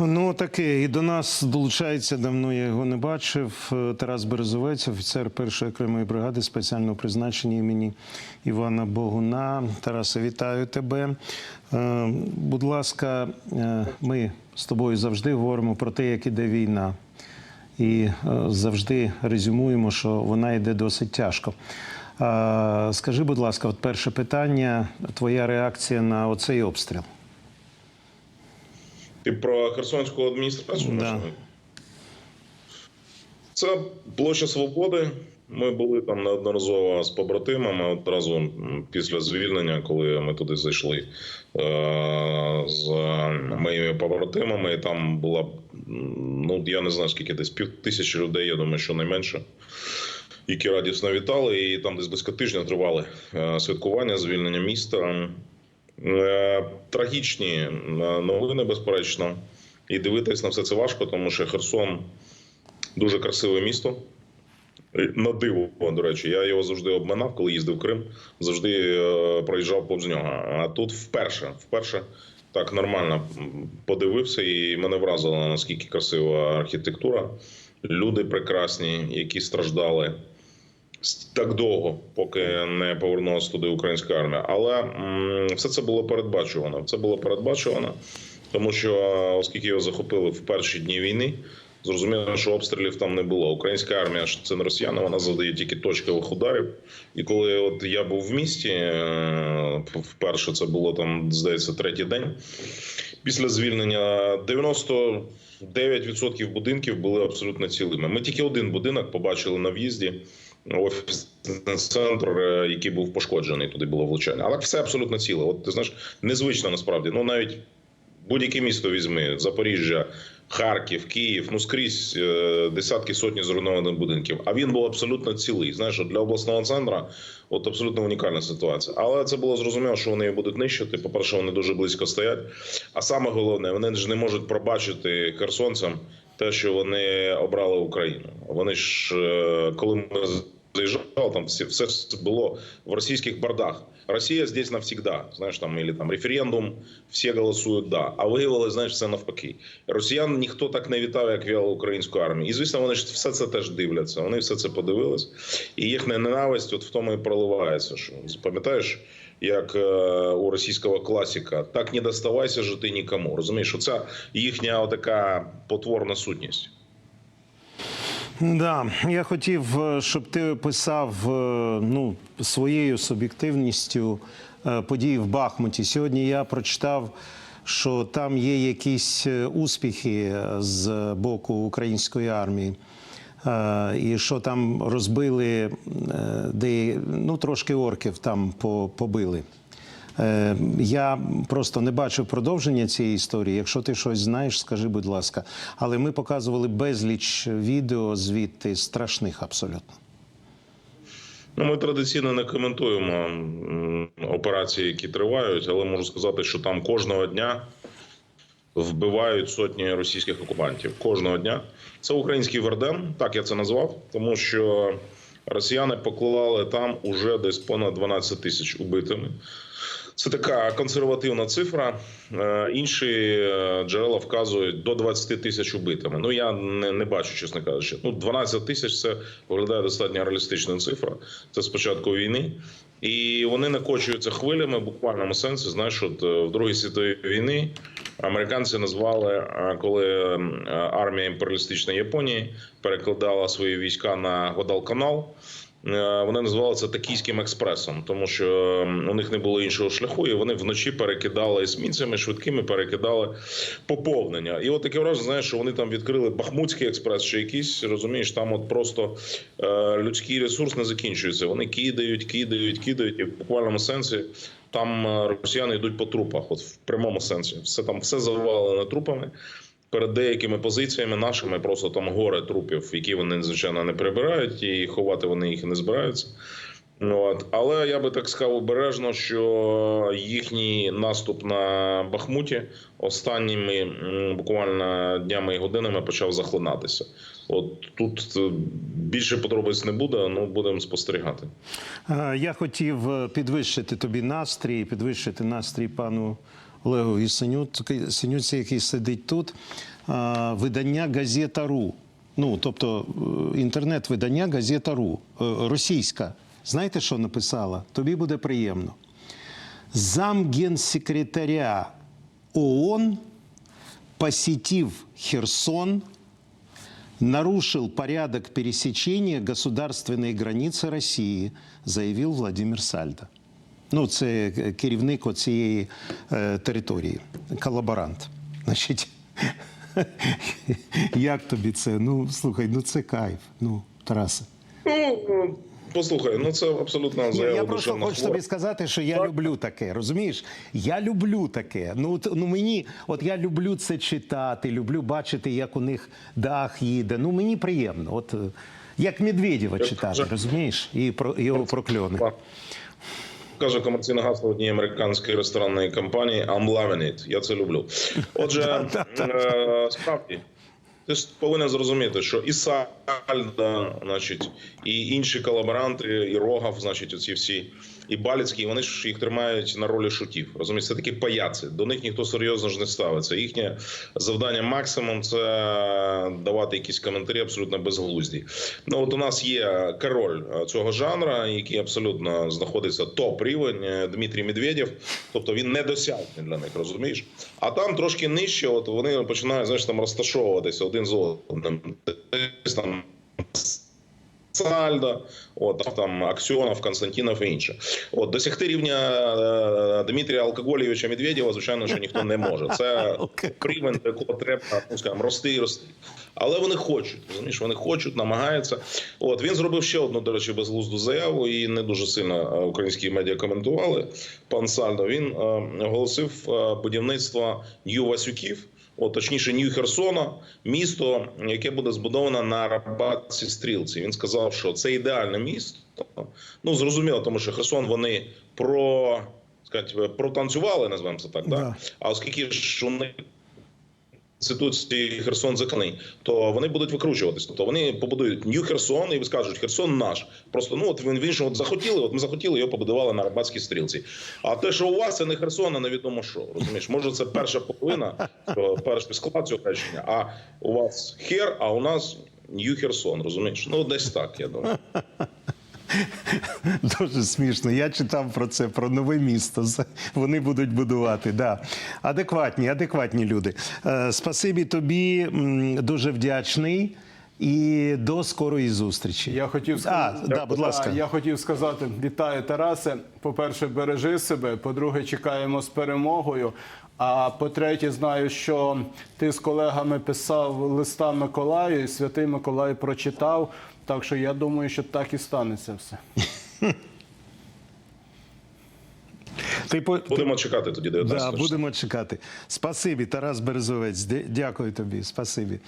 Ну таке, і до нас долучається давно. Я його не бачив. е, Тарас Березовець, офіцер першої окремої бригади спеціального призначення імені Івана Богуна. Тарасе, вітаю тебе. Е, Будь ласка, е, ми з тобою завжди говоримо про те, як іде війна, і завжди резюмуємо, що вона йде досить тяжко. Скажи, будь ласка, от перше питання: твоя реакція на оцей обстріл? Ти про Херсонську адміністрацію? Да. Це площа Свободи. Ми були там неодноразово з побратимами. Одразу після звільнення, коли ми туди зайшли е- з моїми побратимами, і там була ну я не знаю скільки десь пів тисячі людей. Я думаю, що найменше. Які радісно вітали, і там десь близько тижня тривали е, святкування звільнення міста. Е, Трагічні е, новини, безперечно, і дивитись на все це важко, тому що Херсон дуже красиве місто. На диво, до речі, я його завжди обминав, коли їздив в Крим, завжди е, проїжджав повз нього. А тут вперше, вперше так нормально подивився, і мене вразило наскільки красива архітектура. Люди прекрасні, які страждали так довго, поки не повернулася туди українська армія. Але м, все це було передбачувано. Це було передбачувано, тому що оскільки його захопили в перші дні війни, зрозуміло, що обстрілів там не було. Українська армія ж це не росіяни, вона завдає тільки точкових ударів. І коли от я був в місті, е, вперше це було там, здається, третій день. Після звільнення 99% будинків були абсолютно цілими. Ми тільки один будинок побачили на в'їзді. Офісний центр, е, який був пошкоджений, туди було влучання. Але все абсолютно ціле. От ти знаєш, незвично насправді. Ну навіть будь-яке місто візьми: Запоріжжя, Харків, Київ, ну скрізь е, десятки сотні зруйнованих будинків. А він був абсолютно цілий. Знаєш, для обласного центру от абсолютно унікальна ситуація. Але це було зрозуміло, що вони її будуть нищити. По перше, вони дуже близько стоять. А саме головне, вони ж не можуть пробачити херсонцям те, що вони обрали Україну. Вони ж е, коли ми заїжджав, там все, все було в російських бардах. Росія здесь навсегда. Знаєш, там или там референдум, всі голосують да. А виявилось, знаєш, все навпаки. Росіян ніхто так не вітав, як вела українську армію. І звісно, вони ж все це теж дивляться. Вони все це подивились, і їхня ненависть от в тому і проливається. Що пам'ятаєш, як е, у російського класика, так не доставайся же ти нікому. Розумієш, оця їхня така потворна сутність. Да, я хотів, е, щоб ти описав е, ну, своєю суб'єктивністю е, події в Бахмуті. Сьогодні я прочитав, що там є якісь успіхи з боку української армії. І що там розбили, де ну трошки орків там побили. Е, Я просто не бачив продовження цієї історії. Якщо ти щось знаєш, скажи, будь ласка. Але ми показували безліч відео звідти страшних абсолютно. Ну, ми традиційно не коментуємо операції, які тривають, але можу сказати, що там кожного дня вбивають сотні російських окупантів. Кожного дня це український Верден, так я це назвав, тому що росіяни поклали там уже десь понад 12 тисяч убитими. Це така консервативна цифра. Е, Інші е, джерела вказують до 20 тисяч убитими. Ну я не, не бачу, чесно кажучи. Ну 12 тисяч це виглядає достатньо реалістична цифра. Це з початку війни. І вони накочуються хвилями буквальному сенсі. Знаєш, от е, в Другій світовій війні американці назвали, коли армія імперіалістичної Японії перекладала свої війська на Гвадалканал. Е, Вони називали це Токійським експресом, тому що у них не було іншого шляху, і вони вночі перекидали есмінцями, швидкими перекидали поповнення. І от таке враження, знаєш, що вони там відкрили Бахмутський експрес чи якийсь, розумієш, там от просто е, людський ресурс не закінчується. Вони кидають, кидають, кидають, і в буквальному сенсі там е, росіяни йдуть по трупах, от в прямому сенсі. Все там все завалено трупами перед деякими позиціями нашими просто там горе трупів, які вони звичайно не прибирають, і ховати вони їх не збираються. От. Але я би так сказав обережно, що їхній наступ на Бахмуті останніми буквально днями і годинами почав захлинатися. От тут е, більше подробиць не буде, ну будемо спостерігати. Е, Я хотів е, підвищити тобі настрій, підвищити настрій пану Олегу і Синют- Синютці, який сидить тут, а, видання Газета.ру. Ну, тобто е, інтернет-видання Газета.ру, е, російська. Знаєте, що написала? Тобі буде приємно. Замгенсекретаря ООН, посетив Херсон, нарушил порядок пересечения государственной границы Росії, заявив Владимир Сальдо. Ну, це керівник оцієї е, території, колаборант. Значить, як тобі це? Ну, слухай, ну це кайф. Ну, Тарасе. Ну послухай, ну це абсолютно заява я просто хочу хвора. тобі сказати, що я люблю таке. Розумієш? Я люблю таке. Ну, от, ну мені, от я люблю це читати, люблю бачити, як у них дах їде. Ну мені приємно. От е, як Медведєва читати, розумієш? І про його прокльони. Каже комерційне гасло однієї американської ресторанної компанії I'm loving it. Я це люблю. Отже, е, справді. Ти ж повинен зрозуміти, що і Сальда, значить, і інші колаборанти, і Рогав, значить, оці всі, і Баліцький, вони ж їх тримають на ролі шутів. Розумієш, це такі паяци. До них ніхто серйозно ж не ставиться. Їхнє завдання максимум це давати якісь коментарі абсолютно безглузді. Ну от у нас є король е, цього жанра, який абсолютно знаходиться топ рівень е, Дмитрій Медведєв. Тобто він недосяжний для них, розумієш? А там трошки нижче, от вони починають знаєш, там розташовуватися один з одним. Там Сальдо, от там Аксьонов, Константинов і інше. От досягти рівня е, Дмитрія Алкоголєвича Медведєва, звичайно, що ніхто не може. Це рівень, до якого треба ну, скажімо, рости і рости. Але вони хочуть, розумієш, вони хочуть, намагаються. От він зробив ще одну, до речі, безглузду заяву, і не дуже сильно е, українські медіа коментували. Пан Сальдо він е, оголосив е, будівництво Нью От, точніше, Нью Херсона, місто, яке буде збудовано на Рабатці стрілці. Він сказав, що це ідеальне місто. Ну зрозуміло, тому що Херсон вони про сказати, протанцювали, називаємо це так. Да. Да. А оскільки ж вони Конституції Херсон законний, то вони будуть викручуватись. Тобто вони побудують Нью Херсон і скажуть, Херсон наш. Просто ну от він він от захотіли. От ми захотіли його побудували на Арабатській стрілці. А те, що у вас це не Херсон, а невідомо що. Розумієш, може це перша половина, перший склад цього речення. А у вас Хер, а у нас Нью Херсон. Розумієш? Ну десь так. Я думаю. Дуже смішно. Я читав про це, про нове місто. Вони будуть будувати. Да. Адекватні, адекватні люди. Е, спасибі тобі, дуже вдячний. І до скорої зустрічі. Я хотів а, сказати, да, будь ласка. я хотів сказати, вітаю Тарасе. По-перше, бережи себе. По-друге, чекаємо з перемогою. А по-третє, знаю, що ти з колегами писав листа Миколаю, і святий Миколай прочитав. Так що я думаю, що так і станеться все. Ти по- Будемо чекати тоді 19 Да, будемо чекати. Спасибі, Тарас Березовець. Дякую тобі. Спасибі.